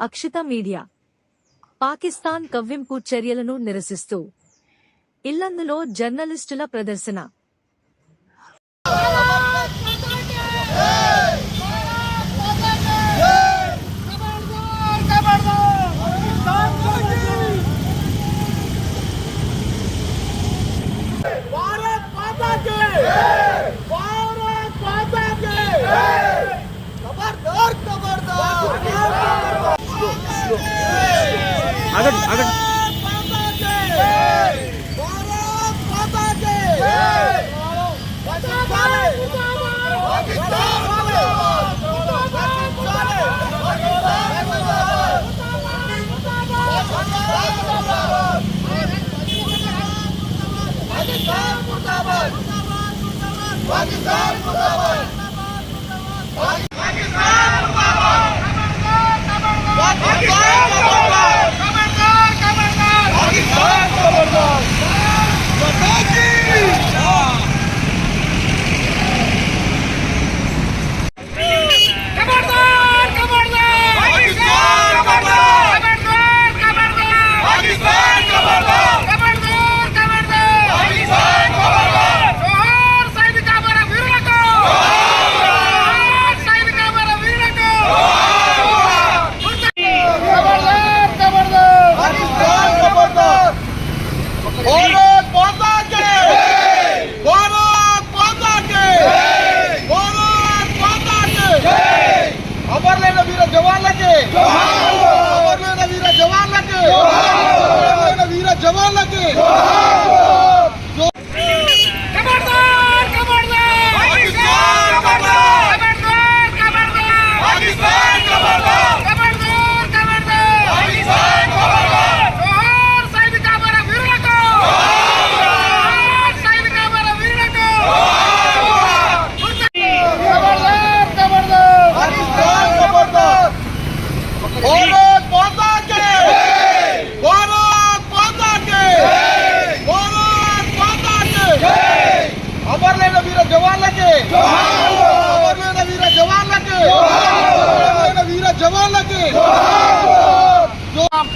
Akshita media Pakistan కవ్వింపు చర్యలను నిరసిస్తూ. ఇల్లందులో జర్నలిస్టుల ప్రదర్శన. मुर्दाबाद पाकिस्तान मुर्दाबाद पाकिस्तान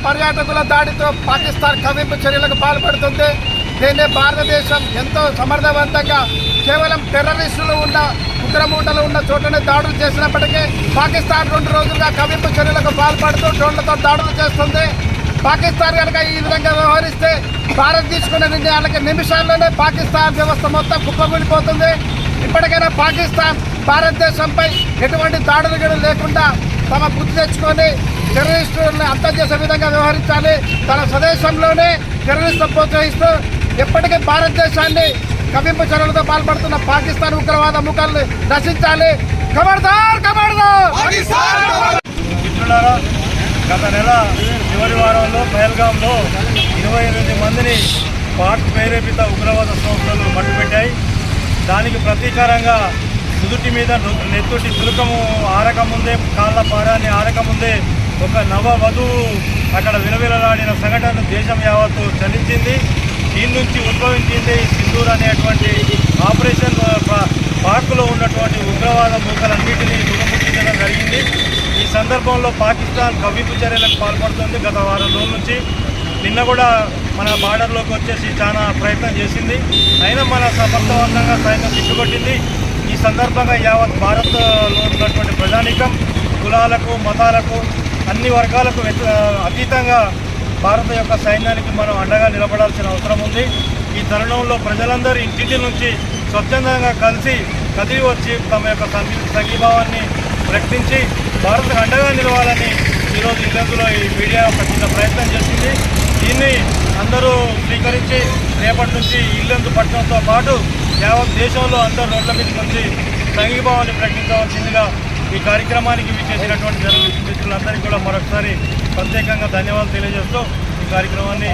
పర్యాటకుల దాడితో పాకిస్తాన్ కవింపు చర్యలకు పాల్పడుతుంది. దీన్ని భారతదేశం ఎంతో సమర్థవంతంగా కేవలం టెర్రరిస్టులు ఉన్న ఉగ్రమూటలు ఉన్న చోటనే దాడులు చేసినప్పటికీ పాకిస్తాన్ రెండు రోజులుగా కవింపు చర్యలకు పాల్పడుతూ డ్రోన్లతో దాడులు చేస్తుంది. పాకిస్తాన్ కనుక ఈ విధంగా వ్యవహరిస్తే భారత్ తీసుకున్న నిర్ణయాలకి నిమిషాల్లోనే పాకిస్తాన్ వ్యవస్థ మొత్తం కుప్పకూలిపోతుంది. ఇప్పటికైనా పాకిస్తాన్ భారతదేశంపై ఎటువంటి దాడులు కూడా లేకుండా తమ బుద్ధి తెచ్చుకొని టెర్రరిస్టులను అంతం చేసే విధంగా వ్యవహరించాలి. తన స్వదేశంలోనే టెర్రరిస్టులు ప్రోత్సహిస్తూ ఎప్పటికీ భారతదేశాన్ని కవింపు చర్యలతో పాల్పడుతున్న పాకిస్తాన్ ఉగ్రవాద ముఖాలను నశించాలి. ఖబర్దార్ ఖబర్దార్! మిత్రులారా గత నెల చివరి వారంలో పహల్గాంలో ఇరవై ఎనిమిది మందిని పాక్ ప్రేరేపిత ఉగ్రవాద సంస్థలు మట్టుపెట్టాయి దానికి ప్రతీకారంగా నుదుటి మీద నెత్తుటి తులకము ఆరకముందే కాళ్ళ పారాన్ని ఆరకముందే ఒక నవ వధువు అక్కడ విలవిలలాడిన సంఘటన దేశం యావత్తు చలించింది. దీని నుంచి ఉద్భవించింది ఈ సింధూర్ అనేటువంటి ఆపరేషన్ పార్కులో పాక్లో ఉన్నటువంటి ఉగ్రవాద మూకలన్నింటినీ దురముట్టించడం జరిగింది. ఈ సందర్భంలో పాకిస్తాన్ కవిపు చర్యలకు పాల్పడుతుంది గత వారం రోజుల నుంచి. నిన్న కూడా మన బార్డర్లోకి వచ్చేసి చాలా ప్రయత్నం చేసింది. అయినా మన సమర్థవంతంగా సైన్యం తిట్టుకొట్టింది ఈ సందర్భంగా యావత్ భారత్లో ఉన్నటువంటి ప్రజానికం కులాలకు మతాలకు అన్ని వర్గాలకు అతీతంగా భారత యొక్క సైన్యానికి మనం అండగా నిలబడాల్సిన అవసరం ఉంది. ఈ తరుణంలో ప్రజలందరూ ఇంటింటి నుంచి స్వచ్ఛందంగా కలిసి కదిలి వచ్చి తమ యొక్క సంఘీ సంఘీభావాన్ని ప్రకటించి భారత్కు అండగా నిలవాలని ఈరోజు ఇల్లందులో ఈ మీడియా ఒక చిన్న ప్రయత్నం చేసింది. దీన్ని అందరూ స్వీకరించి రేపటి నుంచి ఇల్లందు పట్టణంతో పాటు యావత్ దేశంలో అందరూ రోడ్ల మీదకి వచ్చి సంఘీభావాన్ని ప్రకటించవలసిందిగా ఈ కార్యక్రమానికి విచ్చేసినటువంటి మిత్రులందరికీ కూడా మరొకసారి ప్రత్యేకంగా ధన్యవాదాలు తెలియజేస్తూ ఈ కార్యక్రమాన్ని